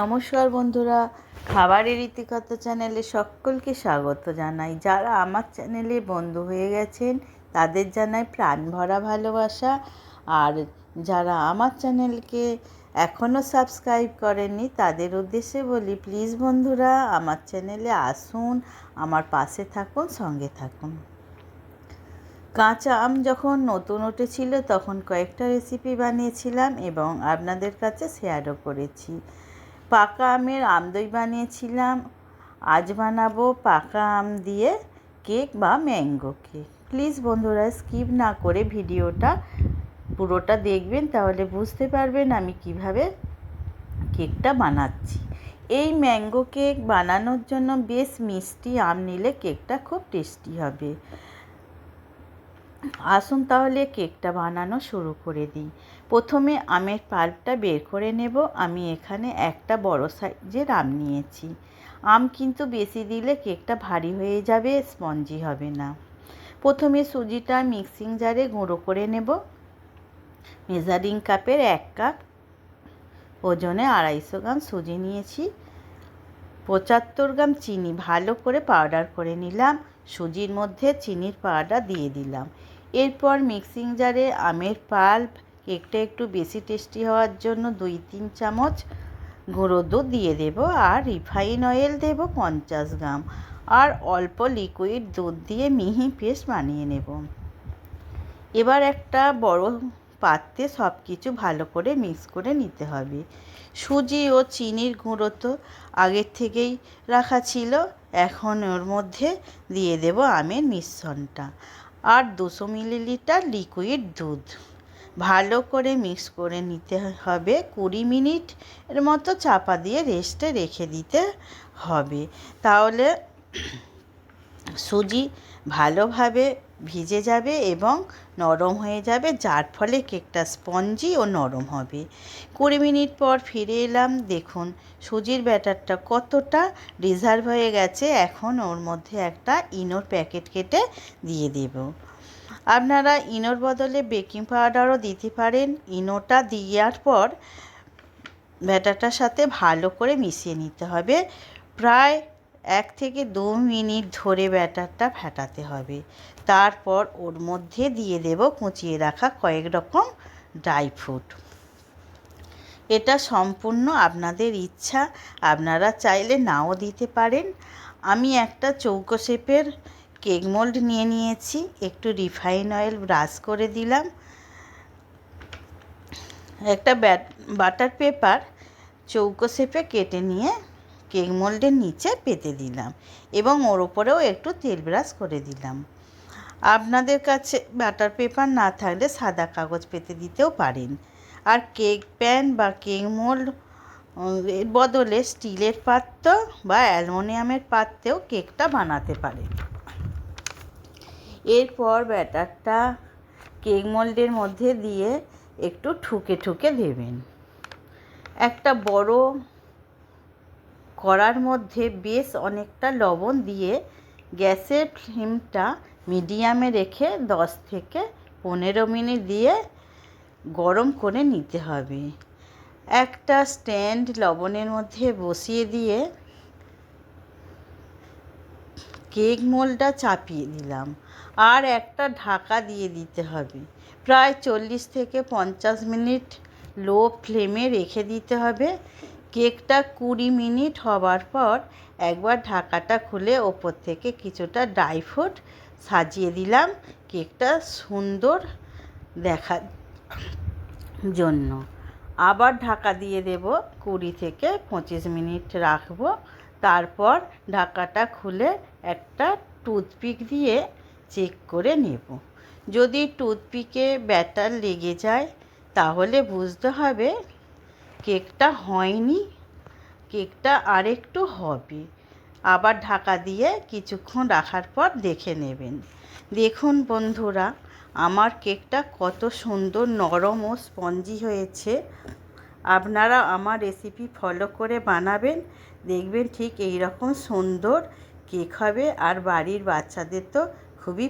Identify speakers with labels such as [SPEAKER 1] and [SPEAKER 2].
[SPEAKER 1] নমস্কার বন্ধুরা, খাবারের ইতিকথা চ্যানেলে সকলকে স্বাগত জানাই। যারা আমার চ্যানেলে বন্ধু হয়ে গেছেন, তাদের জানাই প্রাণ ভরা ভালোবাসা। আর যারা আমার চ্যানেলকে এখনও সাবস্ক্রাইব করেননি, তাদের উদ্দেশ্যে বলি প্লিজ বন্ধুরা, আমার চ্যানেলে আসুন, আমার পাশে থাকুন, সঙ্গে থাকুন। কাঁচা আম যখন নতুন উঠেছিল, তখন কয়েকটা রেসিপি বানিয়েছিলাম এবং আপনাদের কাছে শেয়ারও করেছি। পাকা আমের আমদই বানিয়েছিলাম। আজ বানাবো পাকা আম দিয়ে কেক বা ম্যাঙ্গো কেক। প্লিজ বন্ধুরা, স্কিপ না করে ভিডিওটা পুরোটা দেখবেন, তাহলে বুঝতে পারবেন আমি কীভাবে কেকটা বানাচ্ছি। এই ম্যাঙ্গো কেক বানানোর জন্য বেশ মিষ্টি আম নিলে কেকটা খুব টেস্টি হবে। আসুন তাহলে কেকটা বানানো শুরু করে দিই। প্রথমে আমের পাল্পটা বের করে নেব। আমি এখানে একটা বড় সাইজের আম নিয়েছি। আম কিন্তু বেশি দিলে কেকটা ভারী হয়ে যাবে, স্পঞ্জি হবে না। প্রথমে সুজিটা মিক্সিং জারে গুঁড়ো করে নেব। মেজারিং কাপের এক কাপ ওজনে আড়াইশো গ্রাম সুজি নিয়েছি। পঁচাত্তর গ্রাম চিনি ভালো করে পাউডার করে নিলাম। সুজির মধ্যে চিনির পাউডার দিয়ে দিলাম। এরপর মিক্সিং জারে আমের পাল্প, কেকটা একটু বেশি টেস্টি হওয়ার জন্য দুই, তিন চামচ গুঁড়ো দুধ দিয়ে দেব আর রিফাইন অয়েল দেব পঞ্চাশ গ্রাম আর অল্প লিকুইড দুধ দিয়ে মিহি পেস্ট বানিয়ে নেব। এবার একটা বড় পাত্রে সব কিছু ভালো করে মিক্স করে নিতে হবে। সুজি ও চিনির গুঁড়ো তো আগের থেকেই রাখা ছিল, এখন ওর মধ্যে দিয়ে দেব আমের মিশ্রণটা। আর দুশো মিলিলিটার লিকুইড দুধ। ভালো করে মিক্স করে নিতে হবে কুড়ি মিনিট। এর মতো চাপা দিয়ে রেস্টে রেখে দিতে হবে। তাহলে সুজি ভালোভাবে ভিজে যাবে এবং নরম হয়ে যাবে, যার ফলে কেকটা স্পঞ্জি ও নরম হবে। কুড়ি মিনিট পর ফিরে এলাম। দেখুন, সুজির ব্যাটারটা কতটা রিজার্ভ হয়ে গেছে। এখন ওর মধ্যে একটা ইনোর প্যাকেট কেটে দিয়ে দেব। আপনারা ইনোর বদলে বেকিং পাউডারও দিতে পারেন। ইনোটা দেওয়ার পর ব্যাটারটার সাথে ভালো করে মিশিয়ে নিতে হবে। প্রায় এক থেকে দু মিনিট ধরে ব্যাটারটা ফেটাতে হবে। তারপর ওর মধ্যে দিয়ে দেব কুচিয়ে রাখা কয়েক রকম ড্রাই ফ্রুট। এটা সম্পূর্ণ আপনাদের ইচ্ছা, আপনারা চাইলে নাও দিতে পারেন। আমি একটা চৌকো শেপের কেক মোল্ড নিয়ে নিয়েছি, একটু রিফাইন অয়েল ব্রাশ করে দিলাম। একটা ব্যাট, বাটার পেপার চৌকো শেপে কেটে নিয়ে কেক মোল্ডের নিচে পেতে দিলাম এবং ওর ওপরেও একটু তেল ব্রাশ করে দিলাম। আপনাদের কাছে বাটার পেপার না থাকলে সাদা কাগজ পেতে দিতেও পারেন। আর কেক প্যান বা কেক মোল্ড এর বদলে স্টিলের পাত্র বা অ্যালমোনিয়ামের পাত্রেও কেকটা বানাতে পারেন। এরপর ব্যাটারটা কেক মোল্ডের মধ্যে দিয়ে একটু ঠুকে ঠুকে দেবেন। একটা বড় কড়ার মধ্যে বেশ অনেকটা লবণ দিয়ে গ্যাসের ফ্লেমটা মিডিয়ামে রেখে দশ থেকে পনেরো মিনিট দিয়ে গরম করে নিতে হবে। একটা স্ট্যান্ড লবণের মধ্যে বসিয়ে দিয়ে কেক মোলটা চাপিয়ে দিলাম। আর একটা ঢাকা দিয়ে দিতে হবে। প্রায় চল্লিশ থেকে পঞ্চাশ মিনিট লো ফ্লেমে রেখে দিতে হবে। কেকটা কুড়ি মিনিট হবার পর একবার ঢাকাটা খুলে ওপর থেকে কিছুটা ড্রাই ফ্রুট সাজিয়ে দিলাম কেকটা সুন্দর দেখার জন্য। আবার ঢাকা দিয়ে দেব কুড়ি থেকে পঁচিশ মিনিট রাখব। তারপর ঢাকাটা খুলে একটা টুথপিক দিয়ে চেক করে নেব। যদি টুথপিকে ব্যাটার লেগে যায় তাহলে বুঝতে হবে কেকটা হয়নি, কেকটা আরেকটু হবে। আবার ঢাকা দিয়ে কিছুক্ষণ রাখার পর দেখে নেবেন। দেখুন বন্ধুরা, আমার কেকটা কত সুন্দর নরম ও স্পঞ্জি হয়েছে। আপনারা আমার রেসিপি ফলো করে বানাবেন, দেখবেন ঠিক এই রকম সুন্দর কেক হবে। আর বাড়ির বাচ্চাদের তো খুবই